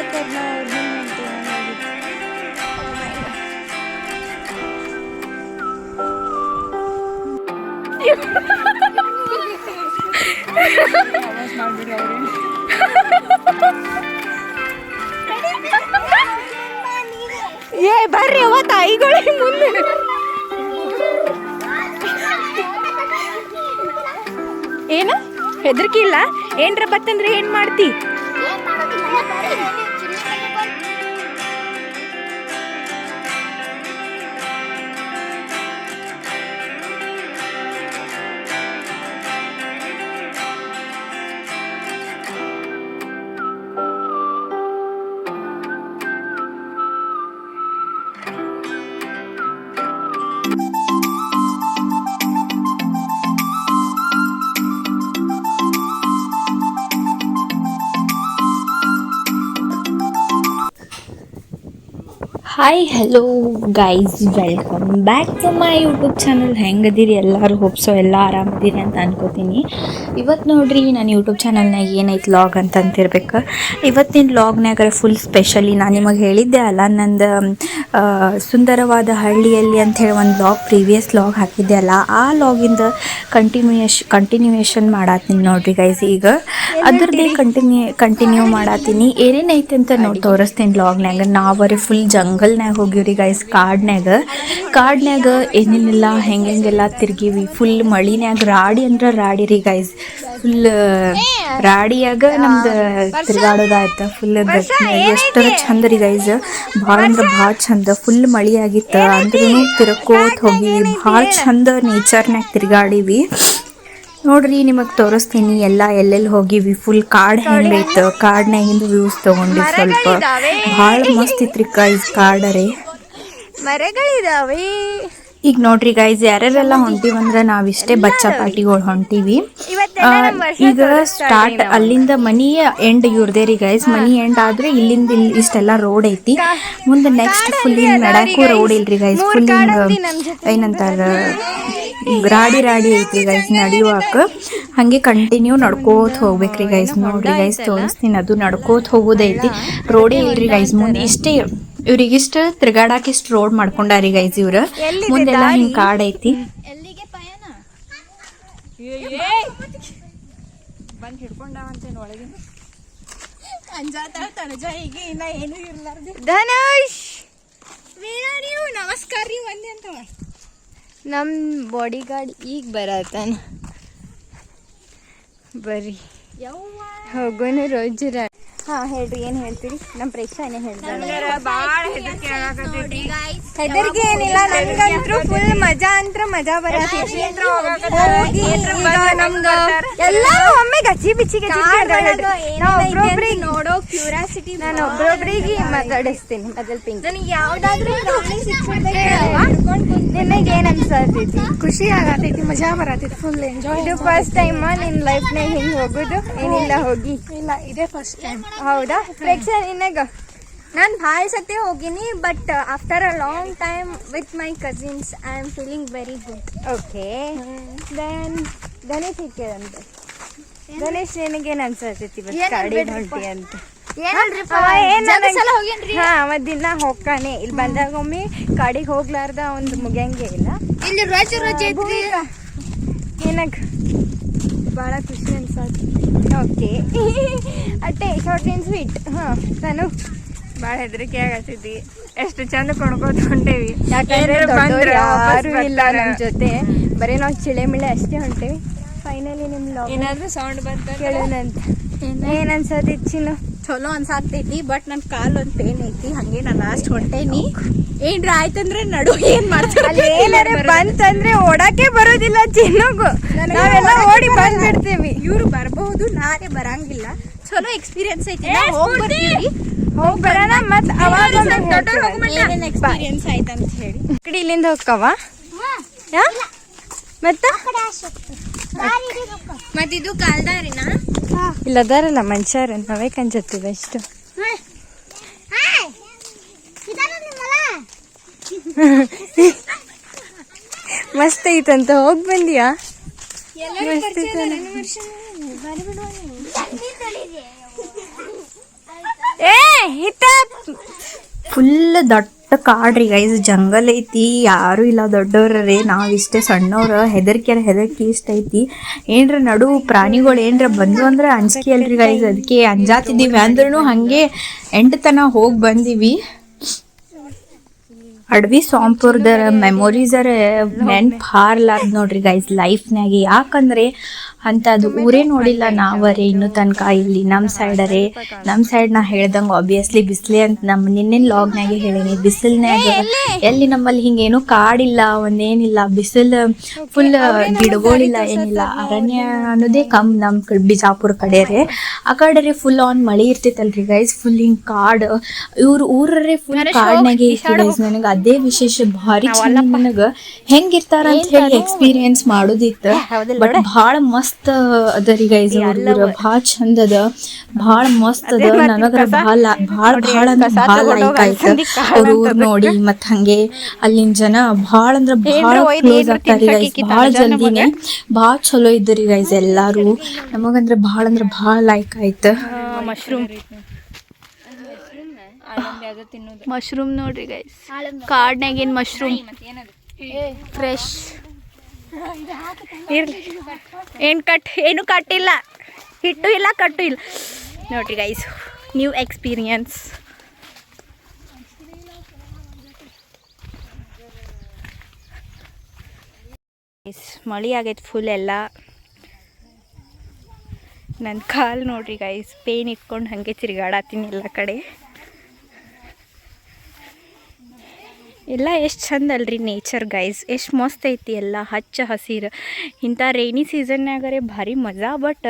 ಏ ಬರ್ರಿ ಅವ ತಾಯಿಗಳಿಗೆ ಮುಂದೆ. ಏನು? ಹೆದರ್ಕಿಲ್ಲ ಏನ್ರ ಬತ್ತಂದ್ರೆ ಏನ್ ಮಾಡ್ತಿ? Hi hello guys welcome back to my YouTube channel ಹೆಂಗದಿರಿ ಎಲ್ಲರೂ? ಹೋಪ್ಸೋ ಎಲ್ಲ ಆರಾಮದಿರಿ ಅಂತ ಅನ್ಕೋತೀನಿ. ಇವತ್ತು ನೋಡ್ರಿ, ನಾನು ಯೂಟ್ಯೂಬ್ ಚಾನಲ್ನಾಗ ಏನೈತೆ ಲಾಗ್ ಅಂತ ಅಂತಿರ್ಬೇಕು. ಇವತ್ತಿನ ಲಾಗ್ನಾಗ ಫುಲ್ ಸ್ಪೆಷಲಿ ನಾನು ನಿಮಗೆ ಹೇಳಿದ್ದೆ ಅಲ್ಲ, ನಂದು ಸುಂದರವಾದ ಹಳ್ಳಿಯಲ್ಲಿ ಅಂಥೇಳಿ ಒಂದು ಲಾಗ್ ಪ್ರೀವಿಯಸ್ ಲಾಗ್ ಹಾಕಿದ್ದೆ ಅಲ್ಲ. ಆ ಲಾಗಿಂದ ಕಂಟಿನ್ಯೂಯೇಷ್ ಕಂಟಿನ್ಯೂಯೇಷನ್ ಮಾಡತ್ತೀನಿ ನೋಡ್ರಿ ಗೈಸ್ ಈಗ. ಅದ್ರದ್ದೇ ಕಂಟಿನ್ಯೂ ಕಂಟಿನ್ಯೂ ಮಾಡತ್ತೀನಿ ಏನೇನೈತೆ ಅಂತ ನೋಡಿ ತೋರಿಸ್ತೀನಿ ಲಾಗ್ನ್ಯಾಗ ನಾವರೆ ಫುಲ್ ಜಂಗಲ್ನ್ಯಾಗ ಹೋಗಿವ್ರಿ ಗೈಸ್ ಕಾಡ್ನ್ಯಾಗ. ಕಾಡ್ನ್ಯಾಗ ಏನೇನೆಲ್ಲ ಹೆಂಗೆಲ್ಲ ತಿರ್ಗಿವಿ. ಫುಲ್ ಮಳಿನ್ಯಾಗ ರಾಡಿ ಅಂದ್ರೆ ರಾಡಿ ರೀ ಗೈಸ್ ಫುಲ್ ರಾಡಿಯಾಗ ನಮ್ದು ತಿರ್ಗಾಡೋದಾಯ್ತು. ಫುಲ್ ಎಷ್ಟರ ಚಂದ ರೀ ಗೈಸ್ ಭಾಳ ಅಂದ್ರೆ ಭಾಳ ಚಂದ. ಫುಲ್ ಮಳಿ ಆಗಿತ್ತು. ಅಂದ್ರೂ ತಿರ್ಕೋತ್ ಹೋಗಿ ಭಾಳ ಚಂದ ನೇಚರ್ನ್ಯಾಗ ತಿರ್ಗಾಡಿವಿ. ನೋಡ್ರಿ ನಿಮಗೆ ತೋರಿಸ್ತೀನಿ. ಎಲ್ಲ ಎಲ್ಲೆಲ್ಲಿ ಹೋಗಿವಿ. ಫುಲ್ ಕಾಡ್ ಹೆಂಗೈತ ಕಾರ್ಡ್ನಾಗಿಂದು ವ್ಯೂಸ್ ತಗೊಂಡಿ ಸ್ವಲ್ಪ. ಭಾಳ ಮಸ್ತ್ ಇತ್ರಿ ಗೈಸ್ ಕಾಡರೆ ಮರಗಳಿದಾವೆ. ಈಗ ನೋಡ್ರಿ ಗೈಸ್ ಯಾರ್ಯಾರೆಲ್ಲ ನಾವು ನಾವಿಷ್ಟೇ ಬಚ್ಚ ಪಾರ್ಟಿಗಳು ಹೊಂಟಿವಿ. ಈಗ ಸ್ಟಾರ್ಟ್ ಅಲ್ಲಿಂದ ಮನಿ ಎಂಡ್ ಇವ್ರದೇ ರೀ ಗೈಸ್ ಮನಿ ಎಂಡ್ ಆದ್ರೆ ಇಲ್ಲಿಂದ ಇಲ್ಲಿ ಇಷ್ಟೆಲ್ಲ ರೋಡ್ ಐತಿ. ಮುಂದೆ ನೆಕ್ಸ್ಟ್ ಫುಲ್ ಹಿಂಗ್ ನಡಕ್ಕೂ ರೋಡ್ ಇಲ್ರಿ ಗೈಸ್ ಫುಲ್ ಹಿಂಗ ಏನಂತಾರ? ರಾಡಿ ರಾಡಿ ಐತ್ರಿ ಗೈಸ್ ನಡಿಯುವಾಕ. ಹಂಗೆ ಕಂಟಿನ್ಯೂ ನಡ್ಕೋತ ಹೋಗ್ಬೇಕ್ರಿ ಗೈಸ್ ನೋಡ್ರಿ ಗೈಸ್ ತೋರಿಸ್ತೀನಿ. ಅದು ನಡ್ಕೋತ ಹೋಗೋದೈತಿ ರೋಡಿ ಇಲ್ರಿ ಗೈಸ್ ಮುಂದೆ ಇಷ್ಟೇ ಇವ್ರಿಗಿಷ್ಟ ತಿರ್ಗಾಡಕ್ ಇಷ್ಟ ರೋಡ್ ಮಾಡ್ಕೊಂಡಾರಿ ಗೈಸ್ ಇವ್ರ. ಮುಂದೆಲ್ಲ ಹಿಂಗ್ ಕಾಡ್ ಐತಿ. ಧನುಷ್! ನಮಸ್ಕಾರ ರೀ ಒಂದೇ ಅಂತವ ನಮ್ ಬಾಡಿ ಗಾರ್ಡ್ ಈಗ ಬರತ್ತಾನೆ. ಬರ್ರಿ ಹೋಗೋಣ ರೋಜ್ ಹಾ ಹೇಳ್ರಿ ಏನು ಹೇಳ್ತೀರಿ? ನಮ್ ಪ್ರೇಕ್ಷಾ ಏನೇ ಹೇಳ್ತಾರೆ? ಹೆದರ್ಗೆ ಏನಿಲ್ಲ ನನ್ಗಂತ್ರು ಫುಲ್ ಮಜಾ ಅಂತ್ರ ಮಜಾ ಬರತೈತಿ. ಹೋಗಿ ಈಗ ನಮ್ಗ ಎಲ್ಲ ಒಮ್ಮೆ ಗಚ್ಚಿ ಬಿಚ್ಚಿ ಒಬ್ರೊಬ್ರಿಗೆ ನೋಡೋ ಕ್ಯೂರಿಯಾಸಿಟಿ ನಾನು ಒಬ್ರೊಬ್ರಿಗೆ ಮಾತಾಡಿಸ್ತೀನಿ ಮೊದಲ್ ಪಿಂಕ್ ನನಗೆ ಯಾವ್ದಾದ್ರು ನಿನಗೆ ಏನ್ ಅನ್ಸತೈತಿ? ಖುಷಿ ಆಗತೈತಿ ಮಜಾ ಬರತೈತಿ ಫುಲ್ ಎಂಜಾಯ್ ಇದು ಫಸ್ಟ್ ಟೈಮ್ ನಿನ್ ಲೈಫ್ನಾಗ ಹಿಂಗ್ ಹೋಗುದು? ಏನಿಲ್ಲ ಹೋಗಿ. ಇಲ್ಲ ಇದೇ ಫಸ್ಟ್ ಟೈಮ್ ಹೌದಾ? ಪ್ರೇಕ್ಷಕ ನಿನಗ ನಾನು ಭಾಳ ಸತಿ ಹೋಗಿನಿ but after a long time with my cousins I am feeling very good okay then Ganesh ಅಂತ. ಗಣೇಶ್ ನಿನಗೇನು ಅನ್ಸತೈತಿ ಬಸ್ ಗಾಡಿ ಹೊಂಟಿ ಅಂತ. ದಿನ ಹೋಗ್ತಾನೆ. ಇಲ್ಲಿ ಬಂದಾಗ ಒಮ್ಮೆ ಕಾಡಿಗೆ ಹೋಗ್ಲಾರ್ದ ಒಂದು ಮುಗಿಯಂಗೆ ಇಲ್ಲ. ಇಲ್ಲಿ ರೋಜ್ ರೋಜ್ ಏನಕ್ ಭಾಳ ಖುಷಿ ಅನ್ಸತ್ತೆ. ಓಕೆ ಅಟ್ಟೆ ಶಾರ್ಟ್ ಆ್ಯಂಡ್ ಸ್ವೀಟ್ ಹಾಂ ನಾನು? ಭಾಳ ಹೆದರಿಕೆ ಆಗತ್ತಿದ್ದಿ. ಎಷ್ಟು ಚಂದ ಕೊಂಡ್ಕೋತ ಹೊಂಟೇವಿ ಯಾಕಂದ್ರೆ ಯಾರು ಇಲ್ಲ. ನಮ್ಮ ಜೊತೆ. ಬರೀ ನಾವು ಚಿಳೆ ಮಿಳೆ ಅಷ್ಟೇ ಹೊಂಟೇವಿ. ಫೈನಲಿ ನಿಮ್ಮ ಲಾಗ್ ಏನಾದ್ರೂ ಸೌಂಡ್ ಬಂತ ಕೇಳೋಣಂತ ಏನ್? ಅನ್ಸತ್ತೆ ಚಿನ್ನು ಚಲೋ ಅನ್ಸಾತೈತಿ ಬಟ್ ನನ್ ಕಾಲ್ ಒಂದ್ ಪೇನ್ ಐತಿ. ಹಂಗೆ ನಾನು ಲಾಸ್ಟ್ ಹೊಂಟೇನಿ. ಏನ್ರ ಆಯ್ತಂದ್ರೆ ನಡು ಏನ್ ಮಾಡ್ತಾರೆ? ಏನಾರ ಬಂತಂದ್ರೆ ಓಡಾಕೆ ಬರೋದಿಲ್ಲ ಚಿನ್ನಗು. ನಾವೆಲ್ಲ ಓಡಿ ಬಂದ್ಬಿಡ್ತೀವಿ. ಇವ್ರು ಬರಬಹುದು ನಾನೇ ಬರಂಗಿಲ್ಲ. ಚಲೋ ಎಕ್ಸ್ಪೀರಿಯನ್ಸ್ ಐತಿ ಹೋಗ್ಬರ್ತೀವಿ ಹೋಗ್ ಬರ್ತೀವಿ. ಹೋಗ್ ಬರೋಣ ಮತ್ ಅವಾಗ ಏನೇನ್ ಎಕ್ಸ್ಪೀರಿಯನ್ಸ್ ಆಯ್ತಂತ ಹೇಳಿ. ಕಡೆ ಇಲ್ಲಿಂದ ಹೋಗ್ಕವ? ಮತ್ತ? ಮತ್ತಿದು ಕಾಲ್ದಾರಿನ? ಇಲ್ಲ ಅದಾರಲ್ಲ ಮನುಷ್ಯರು ನಾವೇ ಕಂಜತ್ತೀವಿ ಅಷ್ಟು. ಮಸ್ತ್ ಐತಂತ ಹೋಗ್ ಬಂದಿಯಾ? ಮಸ್ತ್. ಏ ಹಿತ! ಫುಲ್ ದೊಡ್ಡ ಕಾಡ್ರಿ ಗೈಸ್ ಜಂಗಲ್ ಐತಿ ಯಾರು ಇಲ್ಲ ದೊಡ್ಡವ್ರೇ ನಾವು ಇಷ್ಟೇ ಸಣ್ಣವ್ರ ಹೆದರ್ಕ್ಯಾರ ಹೆದರ್ಕಿ ಇಷ್ಟ ಐತಿ. ಏನ್ರ ನಡು ಪ್ರಾಣಿಗಳು ಏನ್ರ ಬಂದು ಅಂದ್ರೆ ಅಂಜಿಕೆ ಅಲ್ರಿ ಗೈಸ್ ಅದಕ್ಕೆ ಅಂಜಾತಿದ್ದೀವಿ ಅಂದ್ರೂ ಹಂಗೆ ಎಂಟು ತನ ಹೋಗಿ ಬಂದೀವಿ. ಅಡವಿ ಮೆಮೊರೀಸ್ ಮೆಮೊರೀಸರ ನೆನ್ಪು ಹಾರ್ಲಾರ್ದು ನೋಡ್ರಿ ಗೈಸ್ ಲೈಫ್ನಾಗೆ ಯಾಕಂದ್ರೆ ಅದು ಊರೇ ನೋಡಿಲ್ಲ ನಾವರೇ ಇನ್ನೂ ತನಕ ಇಲ್ಲಿ ನಮ್ಮ ಸೈಡರೇ ನಮ್ಮ ಸೈಡ್ ನಾ ಹೇಳ್ದಂಗೆ ಆಬ್ವಿಯಸ್ಲಿ ಬಿಸಿಲೆ ಅಂತ ನಮ್ಮ ನಿನ್ನೆ ಲಾಗ್ನಾಗೆ ಹೇಳೀನಿ. ಬಿಸಿಲ್ನಾಗ ಎಲ್ಲಿ ನಮ್ಮಲ್ಲಿ ಹಿಂಗೇನು ಕಾಡಿಲ್ಲ ಒಂದೇನಿಲ್ಲ. ಬಿಸಿಲು ಫುಲ್ ಗಿಡಗಳಿಲ್ಲ ಏನಿಲ್ಲ. ಅರಣ್ಯ ಅನ್ನೋದೇ ಕಮ್ ನಮ್ಮ ಕಡೆ ಬಿಜಾಪುರ ಕಡೆ ರೀ ಆ ಕಡೆ ರೀ ಫುಲ್ ಆನ್ ಮಳೆ ಇರ್ತೈತಲ್ರಿ ಗೈಸ್ ಫುಲ್ ಹಿಂಗೆ ಕಾಡು. ಇವ್ರ ಊರರೇ ಫುಲ್ ಕಾಡ್ನಾಗೆ ನನಗೆ ಅದೇ ವಿಶೇಷ ಭಾರಿ ನನಗೆ ನನಗ ಹೆಂಗಿರ್ತಾರ ಅಂತ ಹೇಳಿ ಎಕ್ಸ್ಪೀರಿಯನ್ಸ್ ಮಾಡೋದಿತ್ತು. ಬಟ್ ಭಾಳ ಮಸ್ತ್ ಅದರಿ ಗೈಸ್ ಬಹಳ ಭಾಳ ಚಂದ ಅದ. ಭಾಳ ಮಸ್ತ್ ಅದ. ನನಗರ ಭಾಳ ಭಾಳ ಭಾಳ ಅಂದ್ರೆ ಭಾಳ ಲೈಕ್ ಆಯ್ತು. ಅವ್ರ ಊರ್ ನೋಡಿ ಮತ್ ಹಂಗೆ ಅಲ್ಲಿನ ಜನ ಭಾಳ ಅಂದ್ರ ಭಾಳ ಕ್ಲೋಸ್ ಆಗ್ತಾರಿ ಗೈಸ್ ಭಾಳ ಜಲ್ದಿನೇ ಭಾಳ ಚಲೋ ಇದ್ದರಿ ಗೈಸ್ ಎಲ್ಲಾರು. ನಮಗಂದ್ರ ಭಾಳ ಅಂದ್ರ ಭಾಳ ಲೈಕ್ ಆಯ್ತು. ಮಶ್ರೂಮ್ ಮಶ್ರೂಮ್ ನೋಡ್ರಿ ಗೈಸ್ ಕಾಡ್ನಾಗ ಏನ್ ಮಶ್ರೂಮ್? ಫ್ರೆಶ್ ಇರ್ಲಿ. ಏನು ಕಟ್ ಏನು ಕಟ್ಟಿಲ್ಲ. ಹಿಟ್ಟು ಇಲ್ಲ ಕಟ್ಟು ಇಲ್ಲ. ನೋಡ್ರಿ ಗೈಸ್ ನ್ಯೂ ಎಕ್ಸ್ಪೀರಿಯನ್ಸ್ ಮಳೆ ಆಗೈತೆ ಫುಲ್ ಎಲ್ಲ. ನನ್ನ ಕಾಲು ನೋಡ್ರಿ ಗೈಸ್ ಪೇನ್ ಇಟ್ಕೊಂಡು ಹಾಗೆ ತಿರುಗಾಡತ್ತೀನಿ ಎಲ್ಲ ಕಡೆ. ಎಲ್ಲ ಎಷ್ಟು ಚಂದ ಅಲ್ರಿ ನೇಚರ್ ಗೈಸ್ ಎಷ್ಟು ಮಸ್ತ್ ಐತಿ ಎಲ್ಲ, ಹಚ್ಚ ಹಸಿರು. ಇಂಥ ರೈನಿ ಸೀಸನ್ನಾಗರೆ ಭಾರಿ ಮಜಾ ಬಟ್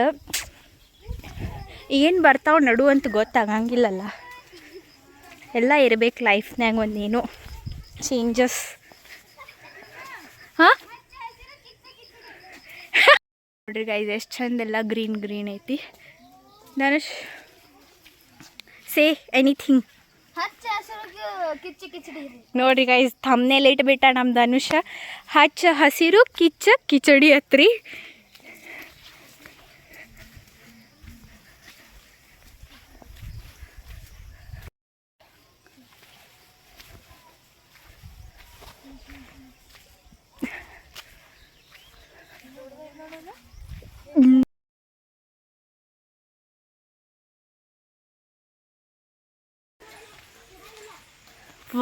ಏನು ಬರ್ತಾವ ನಡು ಅಂತ ಗೊತ್ತಾಗಂಗಿಲ್ಲಲ್ಲ. ಎಲ್ಲ ಇರ್ಬೇಕು ಲೈಫ್ನಾಗ ಒಂದೇನು ಚೇಂಜಸ್ ಹಾಂ? ನೋಡ್ರಿ ಗೈಸ್ ಎಷ್ಟು ಚಂದ ಎಲ್ಲ ಗ್ರೀನ್ ಗ್ರೀನ್ ಐತಿ. ಧನುಷ್ ಸೇ ಎನಿಥಿಂಗ್ ನೋಡ್ರಿ ಗೈಸ್ ಥಮ್ನೇಲ್ ಇಟ್ಬಿಟ್ಟ ನಮ್ಮ ಅನುಷ. ಹಚ್ಚ ಹಸಿರು ಕಿಚ್ಚ ಕಿಚಡಿ ಹತ್ರಿ.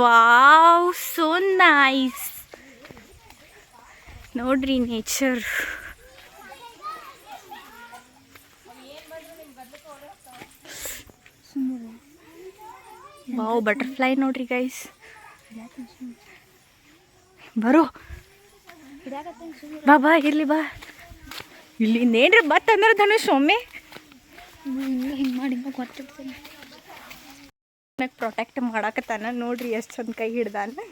ವಾವ್ ಸೋ ನೈಸ್ ನೋಡ್ರಿ ನೇಚರ್ ವಾವ್ ಬಟರ್ಫ್ಲೈ ನೋಡ್ರಿ ಗೈಸ್ ಬರೋ. ಬಾ ಬಾ, ಇರ್ಲಿ, ಬಾ. ಇಲ್ಲಿ ಏನ್ರಿ ಬತ್ತಂದ್ರೆ ಧನುಷ್ ಒಮ್ಮೆ. ಮ್ಯಾಗ ಪ್ರೊಟೆಕ್ಟ್ ಮಾಡಾಕತ್ತಾನ. ನೋಡ್ರಿ ಎಷ್ಟು ಚಂದ ಕೈ ಹಿಡ್ದಾನ.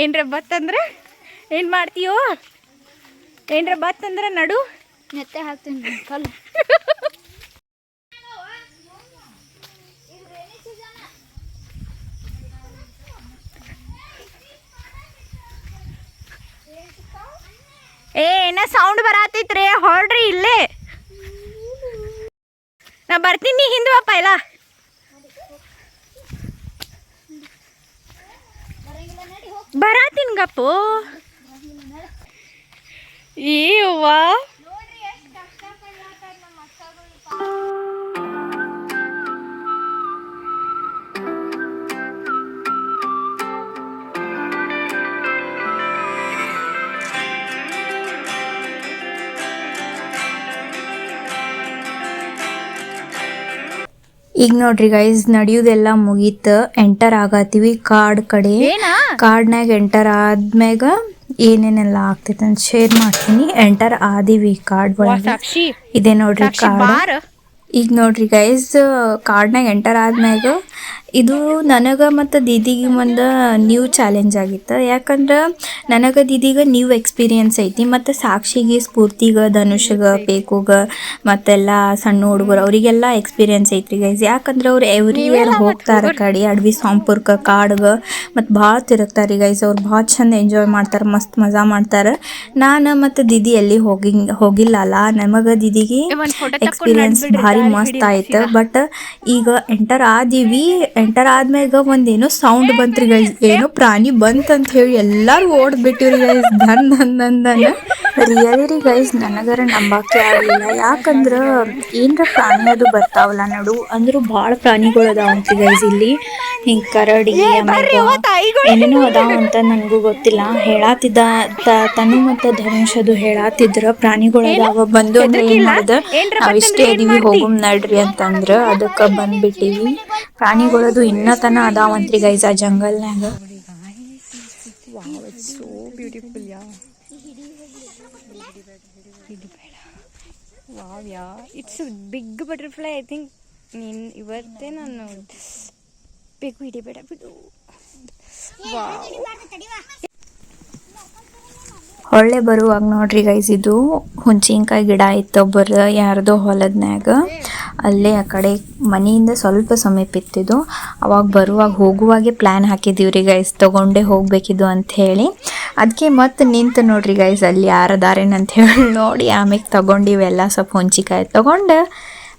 ಏನ್ರ ಬತ್ತಂದ್ರೆ ಏನು ಮಾಡ್ತೀಯೋ? ಏನ್ರ ಬತ್ತಂದ್ರೆ ನಡು. ನೆತ್ತೆ ಹಾಕ್ತೀನಿ ಕಲ್ಲು. ಏ ಏನ ಸೌಂಡ್ ಬರತೈತ್ರಿ? ಹೊರಡ್ರಿ ಇಲ್ಲೇ. ನಾ ಬರ್ತೀನಿ ಹಿಂದೆ ಬಾಪ ಇಲ್ಲ. Baratin ka po. Iwa. ಈಗ ನೋಡ್ರಿ ಗೈಸ್ ನಡೆಯುದೆಲ್ಲ ಮುಗೀತ. ಎಂಟರ್ ಆಗತ್ತೀವಿ. ಕಾರ್ಡ್ ಕಡೆ. ಕಾರ್ಡ್ನಾಗ ಎಂಟರ್ ಆದ್ಮ್ಯಾಗ ಏನೇನೆಲ್ಲ ಆಗ್ತೈತೆ ಅಂತ ಶೇರ್ ಮಾಡ್ತೀನಿ. ಎಂಟರ್ ಆದಿವಿ ಕಾರ್ಡ್ ಒಳಗೆ. ಇದೆ ನೋಡ್ರಿ ಕಾರ್ಡ್ ಈಗ ನೋಡ್ರಿ ಗೈಸ್ ಕಾರ್ಡ್ನಾಗ ಎಂಟರ್ ಆದ್ಮ್ಯಾಗ ಇದು ನನಗೆ ಮತ್ತು ದೀದಿಗೆ ಒಂದು ನ್ಯೂ ಚಾಲೆಂಜ್ ಆಗಿತ್ತು. ಯಾಕಂದ್ರೆ ನನಗೆ ದೀದಿಗೆ ನ್ಯೂ ಎಕ್ಸ್ಪೀರಿಯನ್ಸ್ ಐತಿ ಮತ್ತು ಸಾಕ್ಷಿಗೆ ಸ್ಫೂರ್ತಿಗೆ ಧನುಷ್ಗೆ ಪೇಕುಗ ಮತ್ತೆಲ್ಲ ಸಣ್ಣ ಹುಡುಗರು ಅವರಿಗೆಲ್ಲ ಎಕ್ಸ್ಪೀರಿಯನ್ಸ್ ಐತ್ರಿ ಗೈಸ್ ಯಾಕಂದ್ರೆ ಅವ್ರು ಎವ್ರಿ ಇಯರ್ ಹೋಗ್ತಾರೆ ಕಡೆ ಅಡವಿ ಸಾಂಪುರ್ಕ ಕಾಡ್ಗೆ ಮತ್ತು ಭಾಳ ತಿರುಗ್ತಾರೆ ಗೈಸ್ ಅವ್ರು ಭಾಳ ಚಂದ ಎಂಜಾಯ್ ಮಾಡ್ತಾರೆ ಮಸ್ತ್ ಮಜಾ ಮಾಡ್ತಾರೆ. ನಾನು ಮತ್ತು ದೀದಿ ಎಲ್ಲಿ ಹೋಗಿ ಹೋಗಿಲ್ಲಲ್ಲ ನಮಗೆ ದೀದಿಗೆ ಎಕ್ಸ್ಪೀರಿಯನ್ಸ್ ಭಾರಿ ಮಸ್ತ್ ಆಯ್ತು. ಬಟ್ ಈಗ. ಎಂಟರ್ ಆದೀವಿ ಎಂಟರ್ ಆದ್ಮ್ಯಾಗ ಒಂದೇನೋ ಸೌಂಡ್ ಬಂತ್ರಿ ಗೈಸ್ ಏನೋ ಪ್ರಾಣಿ ಬಂತಂತ ಹೇಳಿ ಎಲ್ಲಾರು ಓಡ್ಬಿಟ್ಟಿವ್ರಿ ಗೈಸ್ ದನ್ ದನ್ ದನ್ ದನ್ ರಿಯಲಿ ರೀ ಗೈಸ್ ನನಗರ ನಂಬಾಕೆ ಆಗಲಿಲ್ಲ ಯಾಕಂದ್ರೆ ಏನರ ಪ್ರಾಣಿ ಅದು ಬರ್ತಾವಲ್ಲ ನಡು. ಅಂದ್ರೆ ಭಾಳ ಪ್ರಾಣಿಗಳು ಅದಾವಂತ್ರಿ ಗೈಸ್ ಇಲ್ಲಿ. ಹಿಂಗ್ ಕರಡಿ ಏನೇನೋ ಅದಾವ ಅಂತ ನನಗೂ ಗೊತ್ತಿಲ್ಲ. ಹೇಳಾತಿದ್ದ ತನು ಮತ್ತು ಧನುಷ್ ಅದು ಹೇಳಾತಿದ್ರ. ಪ್ರಾಣಿಗಳು ಅದಾವ ಬಂದು ಅಂದ್ರೆ ಏನ್ ಮಾಡ್ದ. ನಾವ್ ಇಷ್ಟೇ ಇದೀವಿ ಹೋಗುಮ್ ನಡ್ರಿ ಅಂತಂದ್ರ ಅದಕ್ಕ ಬಂದ್ಬಿಟ್ಟಿವಿ. ಪ್ರಾಣಿಗಳದು ಇನ್ನ ತನ ಅದಾವಂತ್ರಿ ಗೈಸ್ ಆ ಜಂಗಲ್ನ್ಯಾಗ. Wow yeah it's big butterfly I think ನೀನು ಇವತ್ತೇ ನಾನು ಬೇಕು ಹಿಡಿಬೇಡ ಬಿಡು ಹೊಳ್ಳೆ ಬರುವಾಗ ನೋಡ್ರಿ ಗೈಸ್ ಇದು ಹುಂಚಿನ್ಕಾಯಿ ಗಿಡ ಇತ್ತು ಒಬ್ಬರ ಯಾರ್ದೋ ಹೊಲದ್ನ್ಯಾಗ. ಅಲ್ಲೇ ಆ ಕಡೆ ಮನೆಯಿಂದ ಸ್ವಲ್ಪ ಸಮೀಪ ಇತ್ತಿದ್ದು. ಅವಾಗ ಬರುವಾಗ ಹೋಗುವಾಗೆ ಪ್ಲ್ಯಾನ್ ಹಾಕಿದ್ದೀವ್ರಿ ಗೈಸ್ ತೊಗೊಂಡೇ ಹೋಗ್ಬೇಕಿದು ಅಂತ ಹೇಳಿ. ಅದಕ್ಕೆ ಮತ್ತೆ ನಿಂತು ನೋಡ್ರಿ ಗೈಸ್ ಅಲ್ಲಿ ಯಾರದಾರೇನು ಅಂತ ಹೇಳಿ ನೋಡಿ ಆಮೇಲೆ ತಗೊಂಡಿವೆಲ್ಲ ಸ್ವಲ್ಪ ಹುಂಚಿಕಾಯಿ ತೊಗೊಂಡು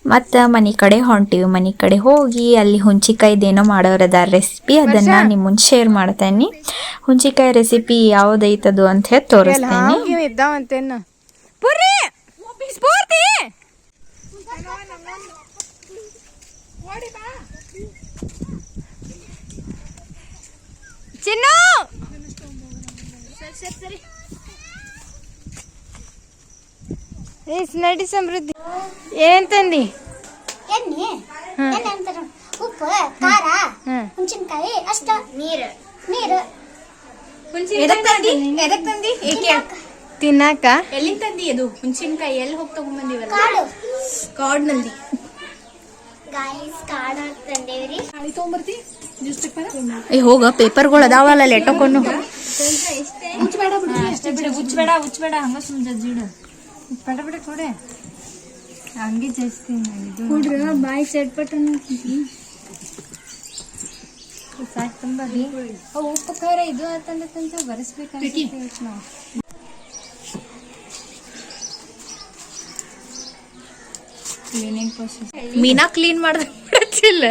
ಮತ್ತು ಮನೆ ಕಡೆ ಹೊಂಟಿವಿ. ಮನೆ ಕಡೆ ಹೋಗಿ ಅಲ್ಲಿ ಹುಂಚಿಕಾಯ್ದೇನೋ ಮಾಡೋರದ ರೆಸಿಪಿ ಅದನ್ನು ನಿಮ್ಮ ಮುಂದೆ ಶೇರ್ ಮಾಡ್ತೇನೆ. ಹುಂಚಿಕಾಯಿ ರೆಸಿಪಿ ಯಾವುದೈತದು ಅಂತ ಹೇಳಿ ತೋರಿಸ್ತೇನೆ. ಅಂತಾರ ಉಪ್ಪು ಖಾರ ಹುಣಸಿನ್ಕಾಯಿ ಅಷ್ಟ ನೀರು ನೀರು ಎದಕ್ ತಂದಿ ಎದಕ್ ತಂದಿ ಏಕೆ ತಿನ್ನಾಕ ಎಲ್ಲಿಂದ ತಂದಿ ಅದು ಹುಣಸಿನ್ಕಾಯಿ ಎಲ್ಲಿ ಹೋಗಿ ತಗೊಂಬಂದಿವಲ್ಲ ಕಾಳು ಕಾಡ್ನಲ್ಲಿ ಗಾಯ್ಸ್ ಕಾಳು ತಂದೇವ್ರಿ ಏ ಹೋಗ ಪೇಪರ್ಗಳು ಅದಾವಲ್ಲ ಲೆಟೋಕೊಂಡು ಪಟ ಪಟ ಕೊಡೆ. ಹಂಗೆ ಜಸ್ತೀನಿ ಇದು ಹುಡ್ರ ಬಾಯಿ ಚಟ್ಪಟ್ ಸಾಕು ತುಂಬಾ. ಅವು ಉಪ್ಪು ಖಾರ ಇದು ಅಂತಂದ್ರೆ ಬರೆಸ್ಬೇಕಂತ ನಾವು ಕ್ಲೀನಿಂಗ್ ಪ್ರೊಸೆಸ್ ಮೀನಾ ಕ್ಲೀನ್ ಮಾಡ್ದಿಲ್ಲ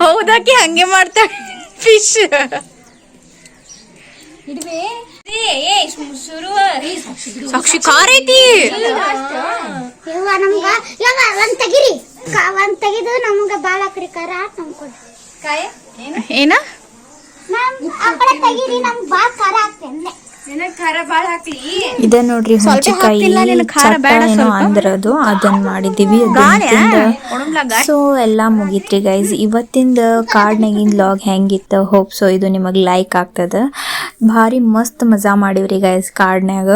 ಹೌದಾಕಿ ಹಂಗೆ ಮಾಡ್ತಾಳೆ ಫಿಶ್ ಇಡ್ಬೇ ಸಾಕ್ಷಿ ಕಾರ್ ಐತಿ ಇವ ನಮ್ಗ ಯಾವ ಒಂದ್ ತೆಗಿರಿ. ಕಾ- ಒಂದ್ ತೆಗಿದು ನಮ್ಗ ಬಾಳ ಕಡೆ. ಕಾರ ಕೊಡ್ರಿ ಏನ? ನಮ್ ಆ ಕಡೆ ತೆಗಿರಿ ನಮ್ಗ್ ಬಾಳ ಕಾರ ಹಾಕ್ಲಿ ಇದೆ ನೋಡ್ರಿ ಹುಂಚಿಕಾಯಿ ಏನೋ? ಅಂದ್ರದು ಅದನ್ನ ಮಾಡಿದೀವಿ. ಸೊ ಎಲ್ಲ ಮುಗೀತ್ರಿ ಗೈಸ್ ಇವತ್ತಿಂದ ಕಾಡ್ನಾಗಿನ ಲಾಗ್ ಹೆಂಗಿತ್ತು ಹೋಪ್ ಸೊ ಇದು ನಿಮಗೆ ಲೈಕ್ ಆಗ್ತದ. ಭಾರಿ ಮಸ್ತ್ ಮಜಾ ಮಾಡಿವ್ರಿ ಗೈಸ್ ಕಾಡ್ನ್ಯಾಗ.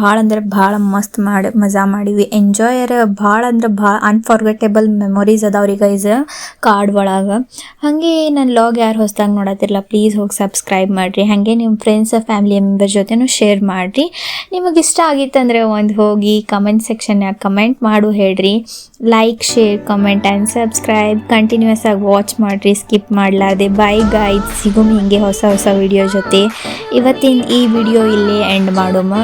ಭಾಳ ಅಂದ್ರೆ ಭಾಳ ಮಸ್ತ್ ಮಾಡಿ ಮಜಾ ಮಾಡಿವಿ. ಎಂಜಾಯರ್ ಭಾಳ ಅಂದ್ರೆ ಭಾಳ ಅನ್ಫಾರ್ಗೆಟೇಬಲ್ ಮೆಮೊರೀಸ್ ಅದಾವ್ರಿ ಗೈಸ್ ಕಾರ್ಡ್ ಒಳಗೆ. ಹಾಗೆ ನನ್ನ ಲಾಗ್ ಯಾರು ಹೊಸ್ದಾಗಿ ನೋಡತ್ತಿರಲ್ಲ ಪ್ಲೀಸ್ ಹೋಗಿ ಸಬ್ಸ್ಕ್ರೈಬ್ ಮಾಡಿರಿ. ಹಾಗೆ ನಿಮ್ಮ ಫ್ರೆಂಡ್ಸ್ ಫ್ಯಾಮಿಲಿ ಮೆಂಬರ್ ಜೊತೆನೂ ಶೇರ್ ಮಾಡಿರಿ. ನಿಮಗೆ ಇಷ್ಟ ಆಗಿತ್ತಂದರೆ ಒಂದು ಹೋಗಿ ಕಮೆಂಟ್ ಸೆಕ್ಷನ್ಯಾಗ ಕಮೆಂಟ್ ಮಾಡು, ಹೇಳ್ರಿ. Like share comment and subscribe continuous ಆಗಿ ವಾಚ್ ಮಾಡಿರಿ ಸ್ಕಿಪ್ ಮಾಡಲಾರ್ದೆ. ಬೈ ಗೈಡ್ ಸಿಗುಮ್ ಹಿಂಗೆ ಹೊಸ ಹೊಸ ವಿಡಿಯೋ ಜೊತೆ. ಇವತ್ತಿನ ಈ ವಿಡಿಯೋ ಇಲ್ಲೇ ಎಂಡ್ ಮಾಡೋಮ.